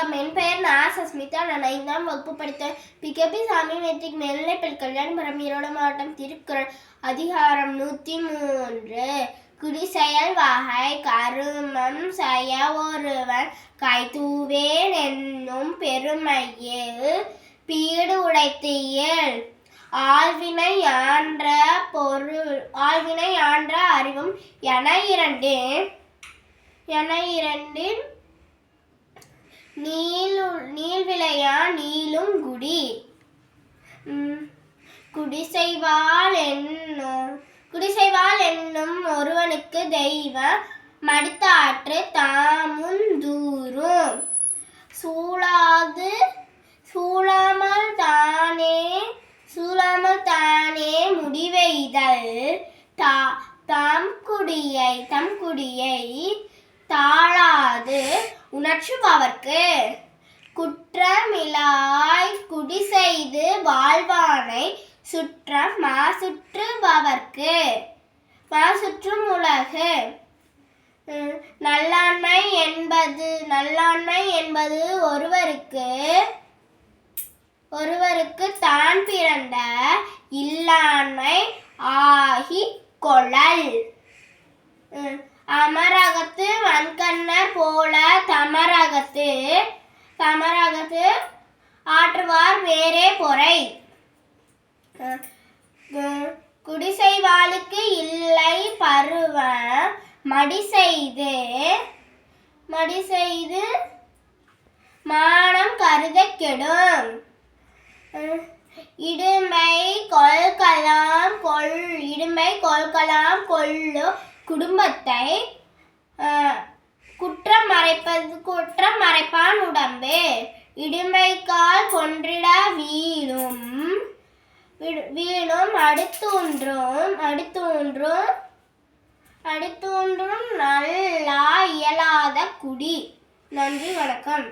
வணக்கம். என் பெயர் நான் சஸ்மிதா நான் ஐந்தாம் வகுப்பு படித்தேன். பிகபி சாமி மெட்ரிக் மேல்நிலைப்பள்ளி கல்யாணபுரம் ஈரோடு மாவட்டம் திருக்குறள். அதிகாரம் நூற்றி மூன்று. குடிசெயல் வகை கருமம் செய்ய ஒருவன் கைதூவேன் என்னும் பெருமையில் பீடு உடைத்தியல் ஆழ்வினை ஆன்ற பொருள் ஆழ்வினை ஆன்ற அறிவும் என இரண்டு என இரண்டின் நீளு நீள்விளையா நீளும் குடி. குடிசைவாள் என்னும் குடிசைவாள் என்னும் ஒருவனுக்கு தெய்வம் மடித்தாற்று தாமும் தூரும். சூழாது சூழாமல் தானே சூழாமல் தானே முடிவெய்தல். தா தம் குடியை தம் குடியை தாழாது உணர்ச்சுபவர்க்கு குற்றமிலாய் குடி செய்து வாழ்வானை சுற்றம் மாசுற்றுபவர்க்கு. மாசுற்றும் உலகு உம், நல்லாண்மை என்பது நல்லாண்மை என்பது ஒருவருக்கு ஒருவருக்கு தான் பிறந்த இல்லாண்மை ஆகி கொழல் உம், அமரகத்து வன்கண்ணர் போல தமரகத்து ஆற்றுவார் வேறே பொறை. குடிசை வாளுக்கு இல்லை பருவம் மடி செய்து மடி செய்து மானம் கருத கெடும். இடுமை கொள்கலாம் கொள் இடுமை கொள்கலாம் கொள்ளும் குடும்பத்தை குற்றம் மறைப்பது குற்றம் மறைப்பான் உடம்பு. இடுமைக்கால் கொன்றிட வீணும். வீணும். அடுத்தூன்றும் அடுத்தூன்றும் அடுத்தூன்றும் நல்லா இயலாத குடி. நன்றி வணக்கம்.